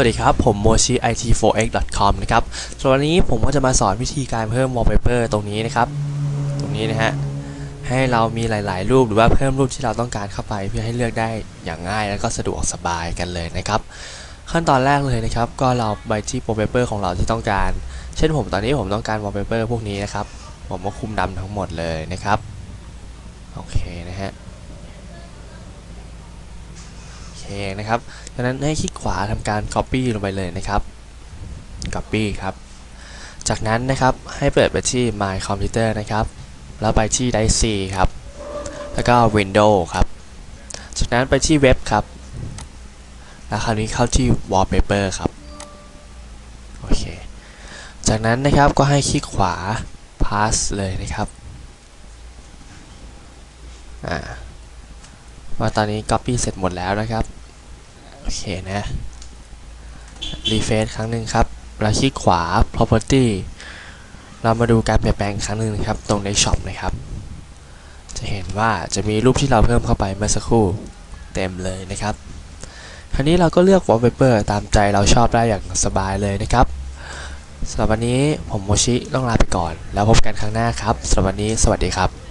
วัสดีครับ ผม mochi it4x.com นะครับส่วนวันนี้ผมก็จะมาสอนวิธีการเพิ่ม wallpaper ตรงนี้นะครับ ตรงนี้นะฮะ ให้เรามีหลาย ๆ รูปหรือว่าเพิ่มรูปที่เราต้องการเข้าไป เพื่อให้เลือกได้อย่างง่ายแล้วก็สะดวกสบายกันเลยนะครับ ขั้นตอนแรกเลยนะครับ ก็เราไปที่ wallpaper ของเราที่ต้องการ เช่นผมตอนนี้ผมต้องการ wallpaper พวกนี้นะครับ ผมก็คุมดำทั้งหมดเลยนะครับ โอเคนะฮะ โอเค นะครับดังนั้นให้คลิกขวาทำการ copy ลงไปเลยนะครับ copy ครับ จากนั้นนะครับให้เปิดไปที่ my computer นะครับ แล้วไปที่ Drive C ครับ แล้วก็ Windows ครับ จากนั้นไปที่เว็บครับ แล้วคราวนี้เข้าที่ wallpaper ครับ โอเค จากนั้นนะครับก็ให้คลิกขวา pass เลยนะครับอ่าว่าตอนนี้ copy เสร็จหมดแล้วนะครับ อเคนะรีเฟซครั้งหนึ่งครับ เราคลิกขวา property เรามาดูการเปลี่ยนแปลงครั้งหนึ่งครับ ตรงใน shop นะครับ จะเห็นว่าจะมีรูปที่เราเพิ่มเข้าไปเมื่อสักครู่เต็มเลยนะครับ คราวนี้เราก็เลือก wallpaper ตามใจเราชอบได้อย่างสบายเลยนะครับสำหรับวันนี้ผมโมชิต้องลาไปก่อน แล้วพบกันครั้งหน้าครับสำหรับวันนี้สวัสดีครับ